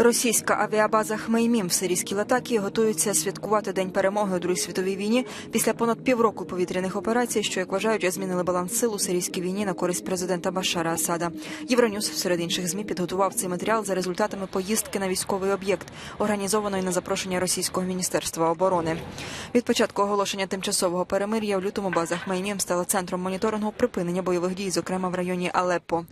Російська авіабаза Хмеймім в сирійській Латакії готується святкувати День перемоги у Другій світовій війні після понад півроку повітряних операцій, що як вважають, змінили баланс сил у сирійській війні на користь президента Башара Асада. Євроньюз серед інших змі підготував цей матеріал за результатами поїздки на військовий об'єкт, організованої на запрошення російського міністерства оборони. Від початку оголошення тимчасового перемир'я в лютому база Хмеймім стала центром моніторингу припинення бойових дій, зокрема в районі Алеппо.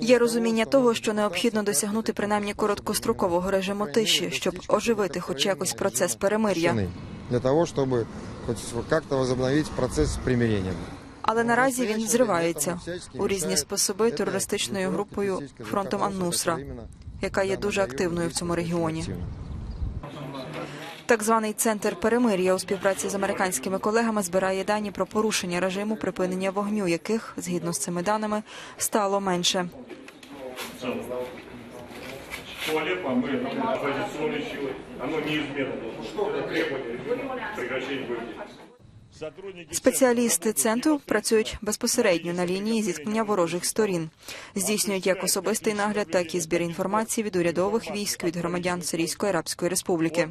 Є розуміння того, що необхідно досягнути принаймні короткострокового режиму тиші, щоб оживити хоч якось процес перемир'я. Для того, чтобы хоть как-то возобновить процесс примирения. Але наразі він зривається у різні способи терористичною групою фронтом Ан-Нусра, яка є дуже активною в цьому регіоні. Так званий центр перемир'я у співпраці з американськими колегами збирає дані про порушення режиму припинення вогню, яких згідно з цими даними стало менше. По Алеппо мы оппозиционной силой, оно неизменно должно требование прекращения боевых Спеціалісти центру працюють безпосередньо на лінії зіткнення ворожих сторін, здійснюють як особистий нагляд, так і збір інформації від урядових військ від громадян Сирійської Арабської Республіки.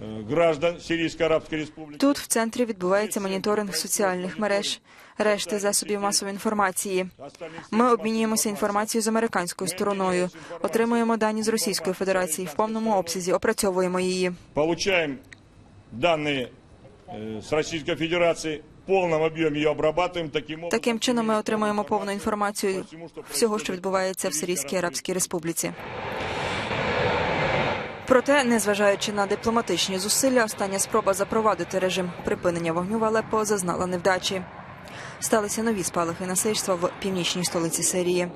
э, граждан Сирийской Арабской Республики. Тут в центрі відбувається моніторинг соціальних мереж, решти засобів масової інформації. Ми обмінюємося інформацією з американською стороною, отримуємо дані з Російської Федерації в повному обсязі, опрацьовуємо її. Получаем данные э, с Российской Федерации, в полном объеме ее обрабатываем таким образом. Таким чином ми отримуємо повну інформацію всього, що відбувається в Сирійській Арабській Республіці. Проте, незважаючи на дипломатичні зусилля, остання спроба запровадити режим припинення вогню в Алеппо зазнала невдачі. Сталися нові спалахи насильства в північній столиці Сирії.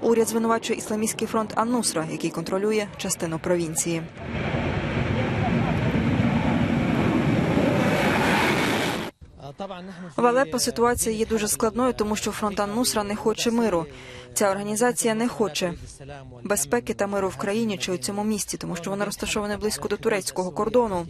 Уряд звинувачує ісламістський фронт Ан-Нусра, який контролює частину провінції. В Алеппо ситуація є дуже складною, тому що фронт Ан-Нусра не хоче миру. Ця організація не хоче безпеки та миру в країні чи у цьому місті, тому що вона розташована близько до турецького кордону.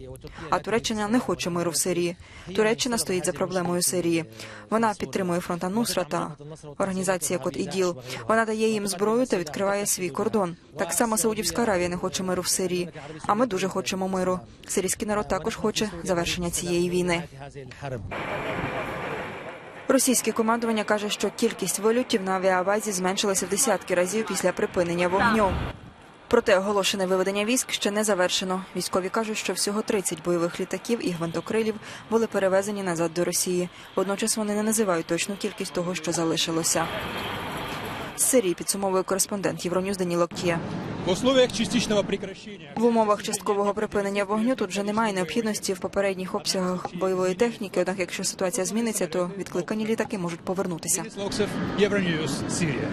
А Туреччина не хоче миру в Сирії. Туреччина стоїть за проблемою Сирії. Вона підтримує фронт Ан-Нусра та організація Кот іділ. Вона дає їм зброю та відкриває свій кордон. Так само Саудівська Аравія не хоче миру в Сирії. А ми дуже хочемо миру. Сирійський народ також хоче завершення цієї війни. Російське командування каже, що кількість вильотів на авіабазі зменшилася в десятки разів після припинення вогню. Проте оголошене виведення військ ще не завершено. Військові кажуть, що всього 30 бойових літаків і гвинтокрилів були перевезені назад до Росії. Водночас вони не називають точну кількість того, що залишилося. З Сирії підсумовує кореспондент Євроньюз Даніло Кія. В условиях частичного прекращения В умовах часткового припинення вогню тут вже немає необхідності в попередніх обсягах бойової техніки. Однак, якщо ситуація зміниться, то відкликані літаки можуть повернутися. Сирия.